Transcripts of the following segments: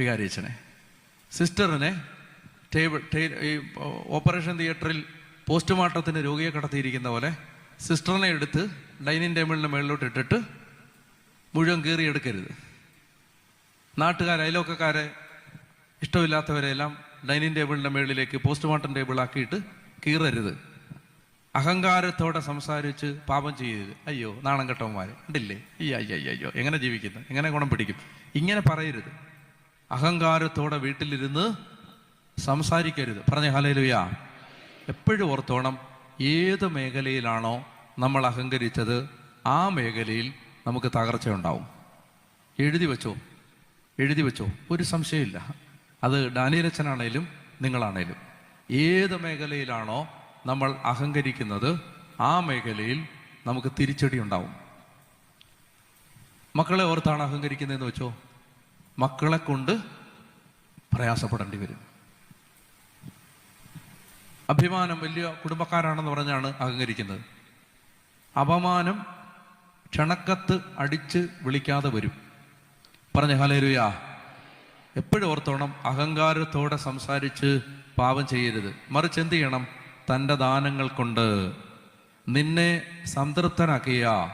വികാരിയച്ഛനെ. സിസ്റ്ററിനെ table ഈ operation തിയേറ്ററിൽ പോസ്റ്റ്മോർട്ടത്തിന് രോഗിയെ കടത്തിയിരിക്കുന്ന പോലെ സിസ്റ്ററിനെ എടുത്ത് ഡൈനിങ് ടേബിളിന്റെ മുകളിലോട്ട് ഇട്ടിട്ട് മുഴുവൻ കീറിയെടുക്കരുത്. നാട്ടുകാർ അയലോക്കക്കാരെ ഇഷ്ടമില്ലാത്തവരെല്ലാം ഡൈനിങ് ടേബിളിന്റെ മുകളിലേക്ക് പോസ്റ്റ്മോർട്ടം ടേബിളാക്കിയിട്ട് കീറരുത്. അഹങ്കാരത്തോടെ സംസാരിച്ച് പാപം ചെയ്യരുത്. അയ്യോ നാണം കെട്ടവന്മാർ ഉണ്ടില്ലേ അയ്യോ അയ്യോ അയ്യോ അയ്യോ എങ്ങനെ ജീവിക്കുന്നു? എങ്ങനെ ഗുണം പിടിക്കും? ഇങ്ങനെ പറയരുത്. അഹങ്കാരത്തോടെ വീട്ടിലിരുന്ന് സംസാരിക്കരുത്. പറഞ്ഞ ഹലേലുയ എപ്പോഴും ഓർത്തോണം ഏത് മേഖലയിലാണോ നമ്മൾ അഹങ്കരിച്ചത് ആ മേഖലയിൽ നമുക്ക് തകർച്ച ഉണ്ടാവും എഴുതി വെച്ചോ? എഴുതി വെച്ചോ? ഒരു സംശയമില്ല. അത് ഡാനിയലച്ചനാണേലും നിങ്ങളാണേലും. ഏത് മേഖലയിലാണോ നമ്മൾ അഹങ്കരിക്കുന്നത് ആ മേഖലയിൽ നമുക്ക് തിരിച്ചടി ഉണ്ടാവും മക്കളെ ഓർത്താണ് അഹങ്കരിക്കുന്നതെന്ന് വെച്ചോ? മക്കളെ കൊണ്ട് പ്രയാസപ്പെടേണ്ടി വരും. അഭിമാനം വലിയ കുടുംബക്കാരാണെന്ന് പറഞ്ഞാണ് അഹങ്കരിക്കുന്നത്. അപമാനം ക്ഷണക്കത്ത് അടിച്ച് വിളിക്കാതെ വരും. പറഞ്ഞ ഹലേരുയാ എപ്പോഴും ഓർത്തോണം അഹങ്കാരത്തോടെ സംസാരിച്ച് പാപം ചെയ്യരുത്. മറിച്ച് എന്ത് ചെയ്യണം? തന്റെ ദാനങ്ങൾ കൊണ്ട്. നിന്നെ സംതൃപ്തനാക്കിയ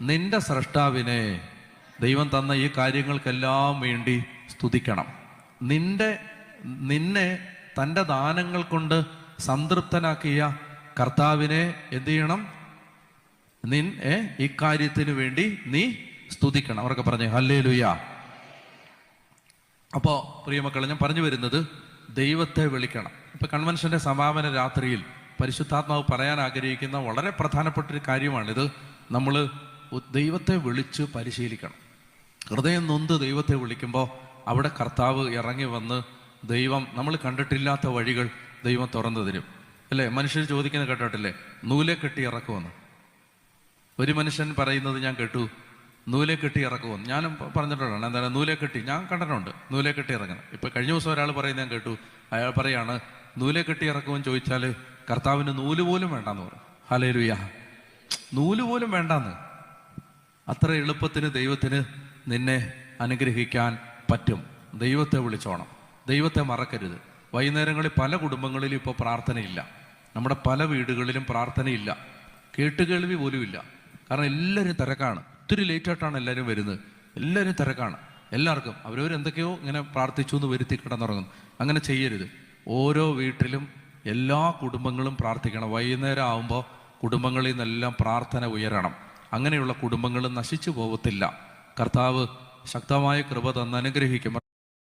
നിന്റെ സ്രഷ്ടാവിനെ ദൈവം തന്ന ഈ കാര്യങ്ങൾക്കെല്ലാം വേണ്ടി സ്തുതിക്കണം. നിന്റെ നിന്നെ തന്റെ ദാനങ്ങൾ കൊണ്ട് സംതൃപ്തനാക്കിയ കർത്താവിനെ എന്തു ചെയ്യണം? നിൻ ഏ ഇക്കാര്യത്തിന് വേണ്ടി നീ സ്തുതിക്കണം. അവരൊക്കെ പറഞ്ഞു ഹല്ലേ ലുയ അപ്പോൾ പ്രിയമക്കളെ ഞാൻ പറഞ്ഞു വരുന്നത് ദൈവത്തെ വിളിക്കണം. ഇപ്പൊ കൺവെൻഷന്റെ സമാപന രാത്രിയിൽ പരിശുദ്ധാത്മാവ് പറയാൻ ആഗ്രഹിക്കുന്ന വളരെ പ്രധാനപ്പെട്ട ഒരു കാര്യമാണിത്. നമ്മൾ ദൈവത്തെ വിളിച്ച് പരിശീലിക്കണം. ഹൃദയം നൊന്ത് ദൈവത്തെ വിളിക്കുമ്പോൾ അവിടെ കർത്താവ് ഇറങ്ങി വന്ന് ദൈവം നമ്മൾ കണ്ടിട്ടില്ലാത്ത വഴികൾ ദൈവം തുറന്നു തരും. അല്ലേ? മനുഷ്യർ ചോദിക്കുന്ന കേട്ടിട്ടില്ലേ? നൂലെ കെട്ടി ഇറക്കുമെന്ന്. ഒരു മനുഷ്യൻ പറയുന്നത് ഞാൻ കേട്ടു നൂലെ കെട്ടി ഇറക്കുമെന്ന്. ഞാനും പറഞ്ഞിട്ടുള്ളതാണ് എന്താണ് നൂലെ കെട്ടി. ഞാൻ കണ്ടിട്ടുണ്ട് നൂലെ കെട്ടി ഇറങ്ങണം ഇപ്പം കഴിഞ്ഞ ദിവസം ഒരാൾ പറയുന്നത് ഞാൻ കേട്ടു. അയാൾ പറയാണ് നൂലെ കെട്ടി ഇറക്കുമെന്ന് ചോദിച്ചാൽ കർത്താവിന് നൂൽ പോലും വേണ്ടെന്ന് പറയും ഹലേലുയ നൂൽ പോലും വേണ്ടെന്ന്. അത്ര എളുപ്പത്തിന് ദൈവത്തിന് നിന്നെ അനുഗ്രഹിക്കാൻ പറ്റും. ദൈവത്തെ വിളിച്ചോണം. ദൈവത്തെ മറക്കരുത്. വൈകുന്നേരങ്ങളിൽ പല കുടുംബങ്ങളിലും ഇപ്പോൾ പ്രാർത്ഥനയില്ല. നമ്മുടെ പല വീടുകളിലും പ്രാർത്ഥനയില്ല. കേട്ടുകേൾവി പോലുമില്ല കാരണം എല്ലാവരും തിരക്കാണ്. ഒത്തിരി ലേറ്റായിട്ടാണ് എല്ലാവരും വരുന്നത്. എല്ലാവരും തിരക്കാണ്. എല്ലാവർക്കും അവരവർ എന്തൊക്കെയോ ഇങ്ങനെ പ്രാർത്ഥിച്ചു എന്ന് വരുത്തി കിടന്നുറങ്ങുന്നു. അങ്ങനെ ചെയ്യരുത്. ഓരോ വീട്ടിലും എല്ലാ കുടുംബങ്ങളും പ്രാർത്ഥിക്കണം. വൈകുന്നേരം ആകുമ്പോൾ കുടുംബങ്ങളിൽ നിന്നെല്ലാം പ്രാർത്ഥന ഉയരണം. അങ്ങനെയുള്ള കുടുംബങ്ങൾ നശിച്ചു പോകത്തില്ല കർത്താവ് ശക്തമായ കൃപ തന്ന് അനുഗ്രഹിക്കും